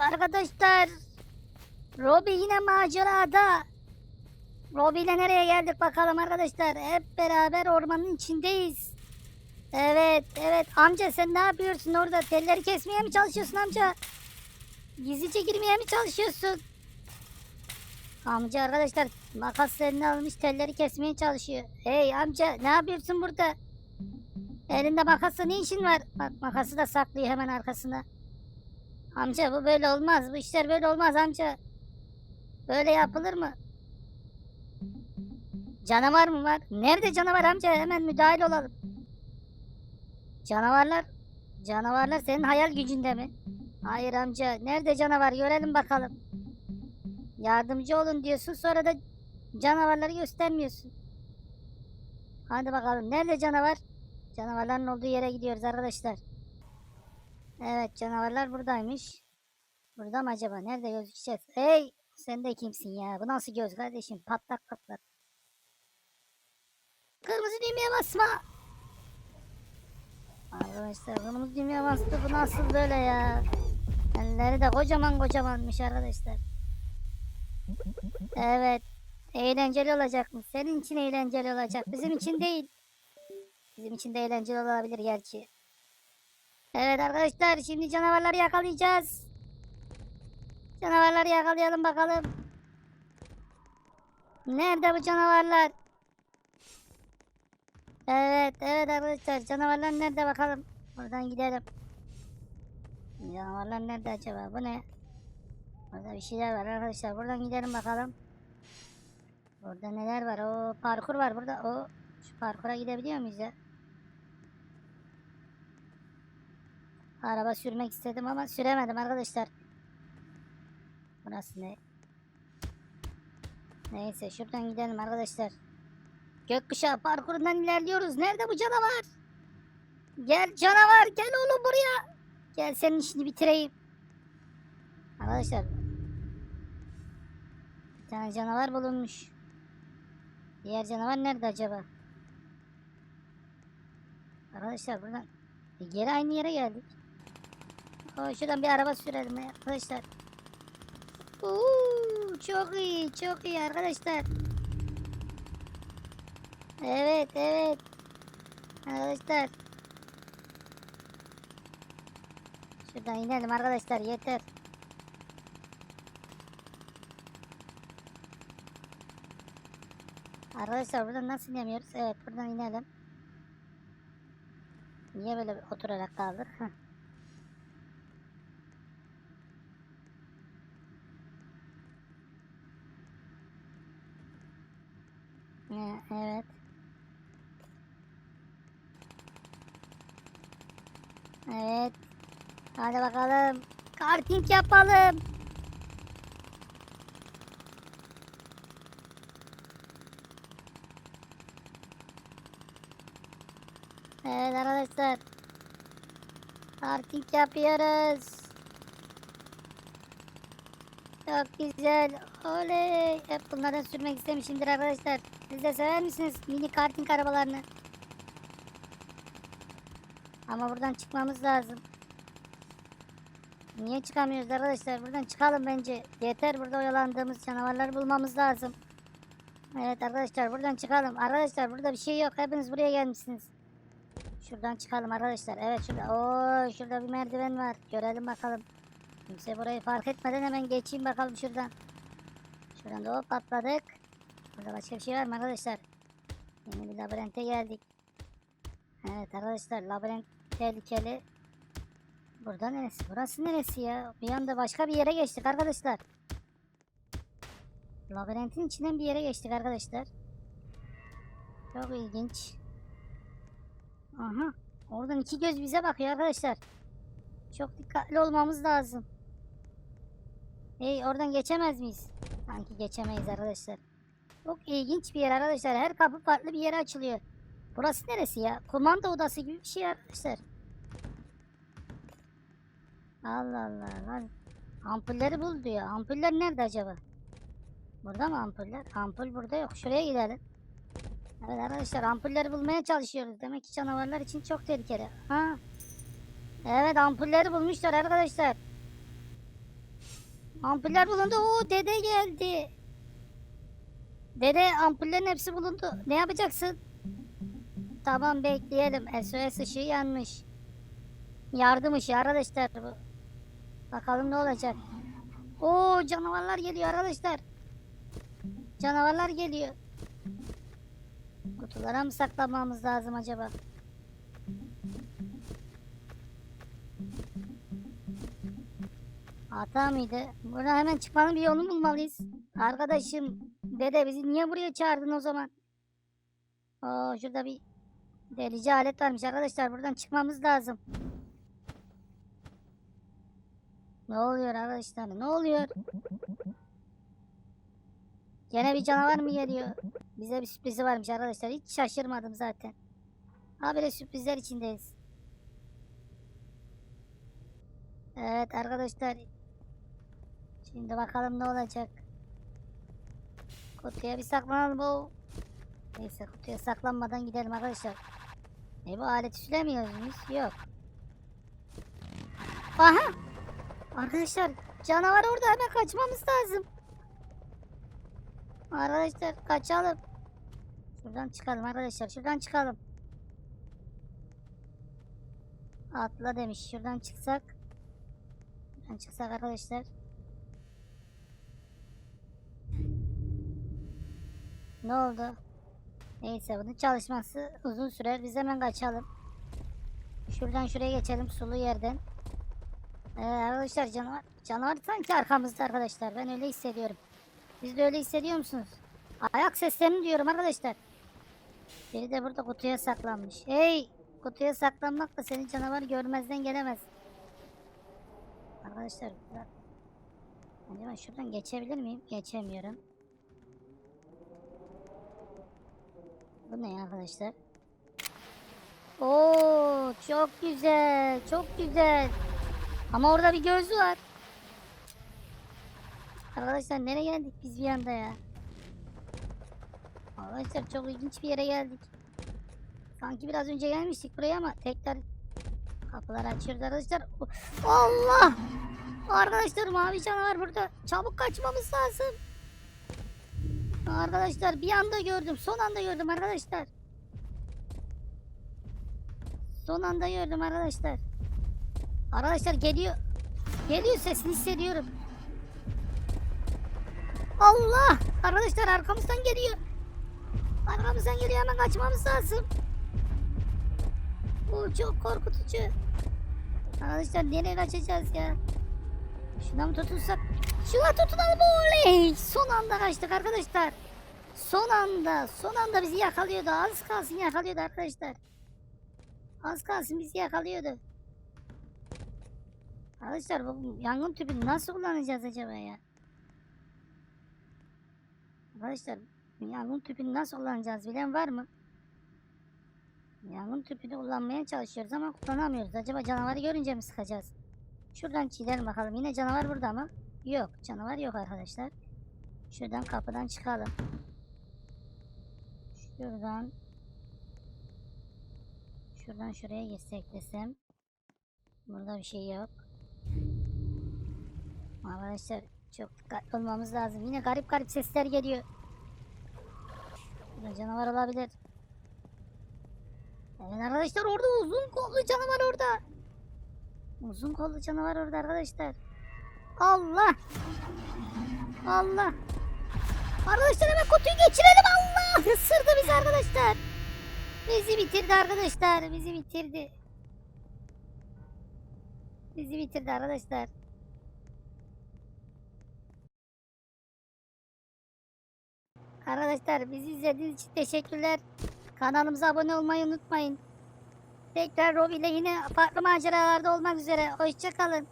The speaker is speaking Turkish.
arkadaşlar. Robi yine macerada. Robi ile nereye geldik bakalım arkadaşlar. Hep beraber ormanın içindeyiz. Evet evet amca sen ne yapıyorsun orada? Telleri kesmeye mi çalışıyorsun amca? Gizlice girmeye mi çalışıyorsun? Amca arkadaşlar makas eline almış telleri kesmeye çalışıyor. Hey amca ne yapıyorsun burada? Elinde makasla ne işin var? Bak makası da saklıyor hemen arkasında. Amca bu böyle olmaz. Bu işler böyle olmaz amca. Böyle yapılır mı? Canavar mı var? Nerede canavar amca? Hemen müdahil olalım. Canavarlar? Canavarlar senin hayal gücünde mi? Hayır amca. Nerede canavar? Görelim bakalım. Yardımcı olun diyorsun sonra da canavarları göstermiyorsun. Hadi bakalım. Nerede canavar? Canavarların olduğu yere gidiyoruz arkadaşlar. Evet canavarlar buradaymış. Burada mı acaba? Nerede gözükeceğiz? Hey sen de kimsin ya? Bu nasıl göz kardeşim? Patlak patlak. Kırmızı düğmeye basma. Arkadaşlar kırmızı düğmeye bastı. Bu nasıl böyle ya? Elleri de kocaman kocamanmış arkadaşlar. Evet. Eğlenceli olacak mı? Senin için eğlenceli olacak. Bizim için değil. Bizim için de eğlenceli olabilir gerçi. Evet arkadaşlar şimdi canavarları yakalayacağız. Canavarları yakalayalım bakalım. Nerede bu canavarlar? Evet evet arkadaşlar canavarlar nerede bakalım. Buradan gidelim. Canavarlar nerede acaba? Bu ne? Burada bir şeyler var arkadaşlar. Buradan gidelim bakalım. Burada neler var? O parkur var burada. O şu parkura gidebiliyor muyuz ya? Araba sürmek istedim ama süremedim arkadaşlar. Burası ne? Neyse şuradan gidelim arkadaşlar. Gökkuşağı parkurundan ilerliyoruz. Nerede bu canavar? Gel canavar gel oğlum buraya. Gel senin işini bitireyim. Arkadaşlar. Bir tane canavar bulunmuş. Diğer canavar nerede acaba? Arkadaşlar buradan e, geri aynı yere geldik. Oo, şuradan bir araba sürelim arkadaşlar. Oo, çok iyi, çok iyi arkadaşlar. Evet, evet. Arkadaşlar. Şuradan inelim arkadaşlar yeter. Arkadaşlar buradan nasıl inemiyoruz? Evet buradan inelim. Niye böyle oturarak kaldık? Heh. Ee, Evet. Evet. Hadi bakalım. Karting yapalım. Evet arkadaşlar. Karting yapıyoruz. Çok güzel. Oley. Hep bunlardan sürmek istemişimdir arkadaşlar. Siz de sever misiniz mini karting arabalarını? Ama buradan çıkmamız lazım. Niye çıkamıyoruz arkadaşlar? Buradan çıkalım bence. Yeter burada oyalandığımız canavarları bulmamız lazım. Evet arkadaşlar buradan çıkalım. Arkadaşlar burada bir şey yok. Hepiniz buraya gelmişsiniz. Şuradan çıkalım arkadaşlar. Evet şurada. Oo şurada bir merdiven var. Görelim bakalım. Kimse burayı fark etmeden hemen geçeyim bakalım şuradan. Şuradan da hop atladık. Burada başka bir şey var mı arkadaşlar? Yeni bir labirente geldik. Evet arkadaşlar labirent tehlikeli. Burada neresi? Burası neresi ya? Bir anda başka bir yere geçtik arkadaşlar. Labirentin içinden bir yere geçtik arkadaşlar. Çok ilginç. Aha. Oradan iki göz bize bakıyor arkadaşlar. Çok dikkatli olmamız lazım. Hey oradan geçemez miyiz? Sanki geçemeyiz arkadaşlar. Çok ilginç bir yer arkadaşlar. Her kapı farklı bir yere açılıyor. Burası neresi ya? Komando odası gibi bir şey arkadaşlar. Allah Allah lan. Ampulleri bul diyor. Ampuller nerede acaba? Burada mı ampuller? Ampul burada yok. Şuraya gidelim. Evet arkadaşlar ampulleri bulmaya çalışıyoruz. Demek ki canavarlar için çok tehlikeli. Ha. Evet ampulleri bulmuşlar arkadaşlar. Ampuller bulundu. Oo dede geldi. Dede ampullerin hepsi bulundu. Ne yapacaksın? Tamam bekleyelim. SOS ışığı yanmış. Yardım ışığı arkadaşlar bu. Bakalım ne olacak. Oo canavarlar geliyor arkadaşlar. Canavarlar geliyor. Kutulara mı saklamamız lazım acaba? Hata mıydı? Buradan hemen çıkmanın bir yolunu bulmalıyız. Arkadaşım, dede bizi niye buraya çağırdın o zaman? Oo, şurada bir delici alet varmış arkadaşlar. Buradan çıkmamız lazım. Ne oluyor arkadaşlar? Ne oluyor? Gene bir canavar mı geliyor? Bize bir sürprizi varmış arkadaşlar. Hiç şaşırmadım zaten. Habire sürprizler içindeyiz. Evet arkadaşlar. Şimdi bakalım ne olacak. Kutuya bir saklanalım bu. Neyse kutuya saklanmadan gidelim arkadaşlar. E bu aleti süremiyoruz muyuz? Yok. Aha! Arkadaşlar canavar orada hemen kaçmamız lazım. Arkadaşlar kaçalım. Şuradan çıkalım arkadaşlar. Şuradan çıkalım. Atla demiş. Şuradan çıksak. Şuradan çıksak arkadaşlar. Ne oldu? Neyse bunun çalışması uzun sürer. Biz hemen kaçalım. Şuradan şuraya geçelim sulu yerden. Ee, arkadaşlar canavar, canavar sanki arkamızda arkadaşlar. Ben öyle hissediyorum. Siz de öyle hissediyor musunuz? Ayak seslerini diyorum arkadaşlar. Biri de burada kutuya saklanmış. Hey! Kutuya saklanmak da seni canavar görmezden gelemez. Arkadaşlar burada... Acaba şuradan geçebilir miyim? Geçemiyorum. Bu ne arkadaşlar? Oo, çok güzel, çok güzel. Ama orada bir gözü var. Arkadaşlar nereye geldik biz bir anda ya? Arkadaşlar çok ilginç bir yere geldik. Sanki biraz önce gelmiştik buraya ama tekrar kapılar açıyoruz arkadaşlar. Allah! Arkadaşlar mavi canavar burada. Çabuk kaçmamız lazım. Arkadaşlar bir anda gördüm. Son anda gördüm arkadaşlar. Son anda gördüm arkadaşlar. Arkadaşlar geliyor. Geliyor sesini hissediyorum. Allah! Arkadaşlar arkamızdan geliyor. Arkamızdan geliyor hemen kaçmamız lazım. Bu çok korkutucu. Arkadaşlar nereye kaçacağız ya? Şuna mı tutulsak? Şuna tutunalım oley! Son anda kaçtık arkadaşlar. Son anda, son anda bizi yakalıyordu. Az kalsın yakalıyordu arkadaşlar. Az kalsın bizi yakalıyordu. Arkadaşlar bu yangın tüpünü nasıl kullanacağız acaba ya? Arkadaşlar yangın tüpünü nasıl kullanacağız bilen var mı? Yangın tüpünü kullanmaya çalışıyoruz ama kullanamıyoruz. Acaba canavarı görünce mi sıkacağız? Şuradan çiğnelim bakalım. Yine canavar burada ama. Yok canavar yok arkadaşlar. Şuradan kapıdan çıkalım. Şuradan. Şuradan şuraya geçsek desem. Burada bir şey yok. Arkadaşlar çok dikkatli olmamız lazım. Yine garip garip sesler geliyor. Burada canavar olabilir. Evet arkadaşlar orada uzun kollu canavar orada. Uzun kollu canavar orada arkadaşlar. Allah. Allah. Arkadaşlar hemen kutuyu geçirelim. Allah. Isırdı bizi arkadaşlar. Bizi bitirdi arkadaşlar. Bizi bitirdi. Bizi bitirdi arkadaşlar. Arkadaşlar bizi izlediğiniz için teşekkürler. Kanalımıza abone olmayı unutmayın. Tekrar Robi ile yine farklı maceralarda olmak üzere. Hoşçakalın.